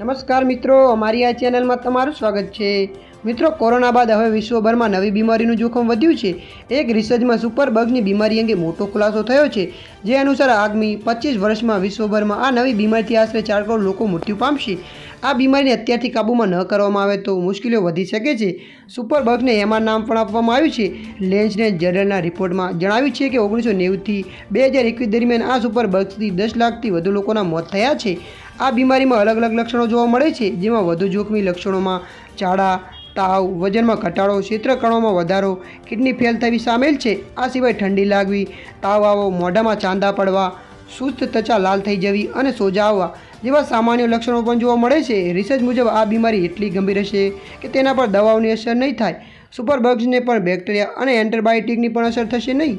નમસ્કાર મિત્રો, અમારી આ ચેનલમાં તમારું સ્વાગત છે. મિત્રો, કોરોના બાદ હવે વિશ્વભરમાં નવી બીમારીનું જોખમ વધ્યું છે. એક રિસર્ચમાં સુપર બગની બીમારી અંગે મોટો ખુલાસો થયો છે. જે અનુસાર આગામી પચીસ વર્ષમાં વિશ્વભરમાં આ નવી બીમારીથી આશરે ચાર કરોડ લોકો મૃત્યુ પામશે. આ બીમારીને અત્યારથી કાબૂમાં ન કરવામાં આવે તો મુશ્કેલીઓ વધી શકે છે. સુપર બગને એમાં નામ પણ આપવામાં આવ્યું છે. લેન્સને જર્નલના રિપોર્ટમાં જણાવ્યું છે કે ઓગણીસો નેવુંથી બે હજાર એકવીસ દરમિયાન આ સુપર બગ્સથી દસ લાખથી વધુ લોકોના મોત થયા છે. આ બીમારીમાં અલગ અલગ લક્ષણો જોવા મળે છે, જેમાં વધુ જોખમી લક્ષણોમાં ઝાડા તાવ, વજનમાં ઘટાડો, ક્ષેત્રકણોમાં વધારો, કિડની ફેલ થવી સામેલ છે. આ સિવાય ઠંડી લાગવી, તાવ આવવો, મોઢામાં ચાંદા પડવા સુસ્ત ત્વચા લાલ થઈ જવી અને સોજા આવવા જેવા સામાન્ય લક્ષણો પણ જોવા મળે છે. રિસર્ચ મુજબ આ બીમારી એટલી ગંભીર હશે કે તેના પર દવાઓની અસર નહીં થાય. સુપરબગ્સને પણ બેક્ટેરિયા અને એન્ટીબાયોટિકની પણ અસર થશે નહીં.